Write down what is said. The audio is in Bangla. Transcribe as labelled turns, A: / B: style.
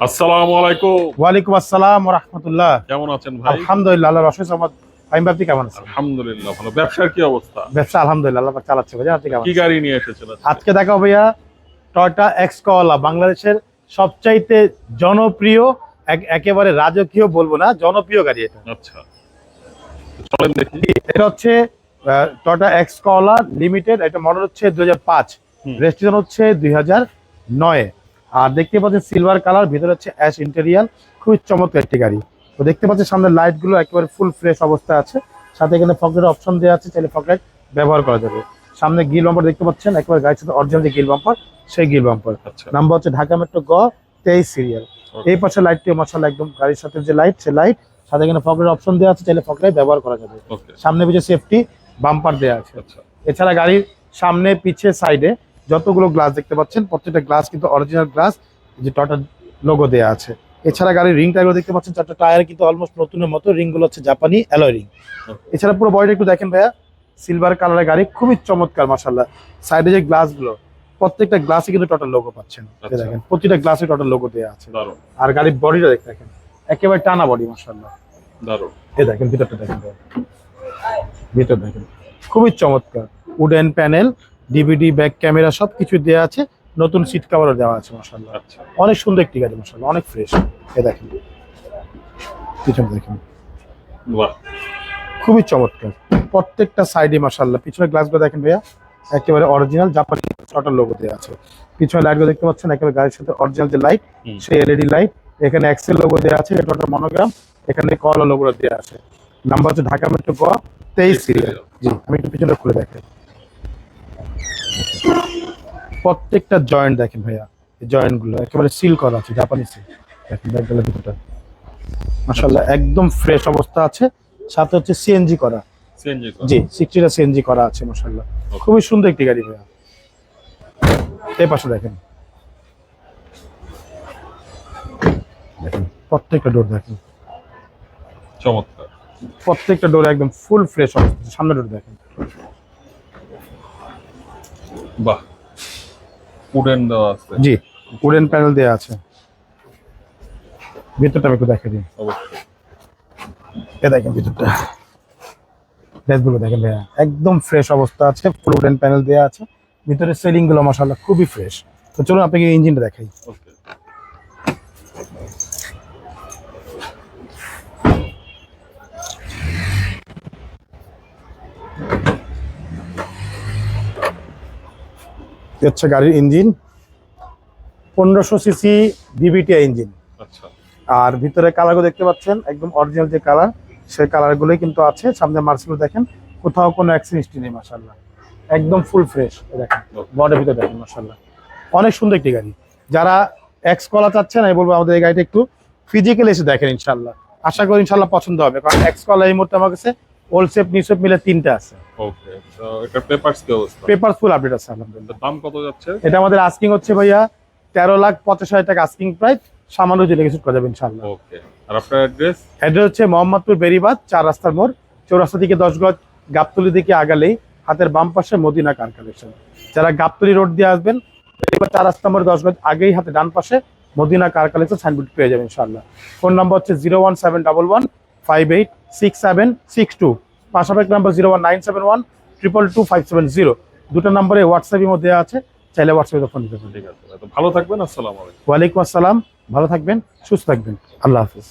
A: আসসালামু আলাইকুম।
B: ওয়ালাইকুম আসসালাম রহমতুল্লাহ।
A: কেমন আছেন ভাই?
B: আলহামদুলিল্লাহ আল্লাহ রসুল আহমদ ফাইম বাপি কেমন আছেন?
A: আলহামদুলিল্লাহ ভালো। ব্যবসার কি অবস্থা?
B: ব্যবসা আলহামদুলিল্লাহ আল্লাহ চালাচ্ছে ভাইয়া আপনি কেমন
A: কি গাড়ি নিয়ে এসেছেন আজকে?
B: দেখাও ভাইয়া টয়টা এক্স কলা বাংলাদেশের সবচাইতে জনপ্রিয় এক- একেবারে রাজকীয় বলব না জনপ্রিয় গাড়ি এটা।
A: আচ্ছা। চলেন দেখি।
B: এটা হচ্ছে টয়টা এক্স কলা লিমিটেড এটা মডেল হচ্ছে দুই হাজার পাঁচ।
A: হুম।
B: রেজিস্ট্রেশন হচ্ছে দুই হাজার নয়। আর দেখতে পাচ্ছেন সিলভার কালার ভিতরে হচ্ছে অ্যাশ ইন্টেরিয়াল খুবই চমৎকার একটি গাড়ি। তো দেখতে পাচ্ছেন সামনে লাইটগুলো একেবারে ফুল ফ্রেশ অবস্থায় আছে। সাথে এখানে ফকেট অপশন দেওয়া আছে চাইলে ফকেট ব্যবহার করা যাবে। সামনে গিল বাম্পার দেখতে পাচ্ছেন একবার গাড়ির সাথে অরিজিনাল যে গিল বাম্পার সেই গিল বাম্পার নাম্বার হচ্ছে ঢাকা মেট্রো গ তেইশ সিরিয়াল এই পাশে লাইটটি মশাল একদম গাড়ির সাথে যে লাইট সে লাইট সাথে এখানে ফকেট অপশন দেওয়া আছে চাইলে ফকেট ব্যবহার করা যাবে। সামনে পিছিয়ে সেফটি বাম্পার দেওয়া আছে।
A: আচ্ছা।
B: এছাড়া গাড়ির সামনে পিছে সাইডে যতগুলো গ্লাস দেখতে পাচ্ছেন প্রত্যেকটা গ্লাস কিন্তু অরিজিনাল গ্লাস যে টটা লোগো দেওয়া আছে। এছাড়া গাড়ির রিং টায়ারগুলো দেখতে পাচ্ছেন চারটা টায়ার কিন্তু অলমোস্ট নতুনের মতো রিংগুলো হচ্ছে জাপানি অ্যালয় রিং এছাড়া পুরো বডিটা একটু দেখেন ভাইয়া সিলভার কালারের গাড়ি খুবই চমৎকার মাসাল্লাহ সাইডে যে গ্লাসগুলো প্রত্যেকটা গ্লাসে কিন্তু টোটাল লোগো পাচ্ছেন।
A: আচ্ছা।
B: দেখেন প্রতিটা গ্লাসে টোটাল লোগো দেওয়া আছে। আর গাড়ির বডিটা দেখতে দেখেন একেবারে টানা বডি মাসাল্লাহ
A: দারুণ।
B: এই দেখেন ভিতরটা দেখেন ভিতর দেখেন। খুবই চমৎকার। Wooden panel DVD back camera সব কিছু দেওয়া আছে। নতুন সিট কাভারও দেওয়া আছে মাসাল্লাহ
A: আচ্ছা।
B: অনেক সুন্দর একটি গাড়ি মাসাল্লাহ অনেক ফ্রেশ এ দেখেন। পিছনে দেখেন। খুবই চমৎকার। প্রত্যেকটা সাইডে মাসাল্লাহ পিছনের গ্লাসগুলো দেখেন ভাইয়া একেবারে অরিজিনাল জাপানি শটার লোগো দেওয়া আছে। পিছনে লাইটগুলো দেখতে পাচ্ছেন একেবারে গাড়ির সাথে অরিজিনাল যে লাইট সেই এলইডি লাইট এখানে এক্সেল লোগো দেওয়া আছে এটা মনোগ্রাম এখানে কল লোগো দেওয়া আছে। নাম্বার হচ্ছে ঢাকা মেট্রো গ তেইশ সিরিয়াল জি আমি একটু পিছনে খুলে দেখাই প্রত্যেকটা জয়েন্ট দেখেন ভাইয়া জয়েন্টগুলো একেবারে সিল করা আছে জাপানি সিল দেখেন ব্যাগগুলো ভিতরটা। মাসাল্লাহ একদম ফ্রেশ অবস্থা আছে। সাথে হচ্ছে সিএনজি করা।
A: সিএনজি
B: জি সিক্সটিটা সিএনজি করা আছে মাসাল্লাহ খুবই সুন্দর একটি গাড়ি ভাইয়া। এই পাশে দেখেন। দেখেন প্রত্যেকটা ডোর দেখেন।
A: চমৎকার।
B: প্রত্যেকটা ডোর একদম ফুল ফ্রেশ অবস্থা সামনে ডোর দেখেন।
A: বাহ। উডেন দেওয়া আছে।
B: জি উডেন প্যানেল দেওয়া আছে। ভিতরটা আমি একটু দেখে দিই।
A: অবশ্যই।
B: এ দেখেন ভিতরটা। ড্রেসগুলো দেখেন ভাইয়া একদম ফ্রেশ অবস্থা আছে ফুল উডেন প্যানেল দেওয়া আছে। ভিতরে সেলিংগুলো মশাল্লাহ খুবই ফ্রেশ তো চলুন আপনাকে ইঞ্জিনটা দেখাই।
A: ওকে
B: হচ্ছে গাড়ির ইঞ্জিন। পনেরোশো সিসি ডিবিটিআই ইঞ্জিন।
A: আচ্ছা।
B: আর ভিতরে কালারগুলো দেখতে পাচ্ছেন একদম অরিজিনাল যে কালার সেই কালারগুলোই কিন্তু আছে। সামনে মার্সগুলো দেখেন কোথাও কোনো অ্যাক্সিডেন্ট নেই মাসাল্লাহ একদম ফুল ফ্রেশ দেখেন বডির ভিতরে দেখেন মাসাল্লাহ অনেক সুন্দর একটি গাড়ি। যারা এক্স কলা চাচ্ছেন আমি বলব আমাদের এই গাড়িটা একটু ফিজিক্যালি এসে দেখেন ইনশাল্লাহ আশা করি ইনশাল্লাহ পছন্দ হবে কারণ এক্স কলা এই মুহূর্তে আমার কাছে ওল্ড সেপ নিউ সেপ মিলে তিনটা আছে।
A: ওকে তো এটা পেপারস কি অবস্থা?
B: পেপার ফুল আপডেট আছে আলহামদুলিল্লাহ
A: দাম কত যাচ্ছে?
B: এটা আমাদের আস্কিং হচ্ছে ভাইয়া তেরো লাখ পঞ্চাশ হাজার টাকা আস্কিং প্রাইস সামান্য দিলে কিছু করা যাবে ইনশাল্লাহ
A: ওকে আর আপনার অ্যাড্রেস
B: অ্যাড্রেস হচ্ছে মোহাম্মদপুর বেরিবাদ চার রাস্তার মোড় চৌরাস্তা থেকে দশ গজ গাবতলি দিকে আগালেই হাতের বাম পাশে মদিনা কার কালেকশন যারা গাবতলি রোড দিয়ে আসবেন বেরিবাদ চার রাস্তা মোড় দশ গজ আগেই হাতে ডান পাশে মদিনা কার কালেকশন সাইনবোর্ড পেয়ে যাবেন ইনশাল্লাহ ফোন নাম্বার হচ্ছে zero one seven double one five eight six seven six two পাশাপাশি number zero one nine seven one triple two five seven zero দুটো নম্বরে হোয়াটসঅ্যাপের মধ্যে আছে চাইলে হোয়াটসঅ্যাপে ফোন দিতে পারেন
A: ঠিক আছে ভালো থাকবেন আসসালামু আলাইকুম।
B: ওয়ালাইকুম আসসালাম ভালো থাকবেন সুস্থ থাকবেন। আল্লাহ হাফিজ।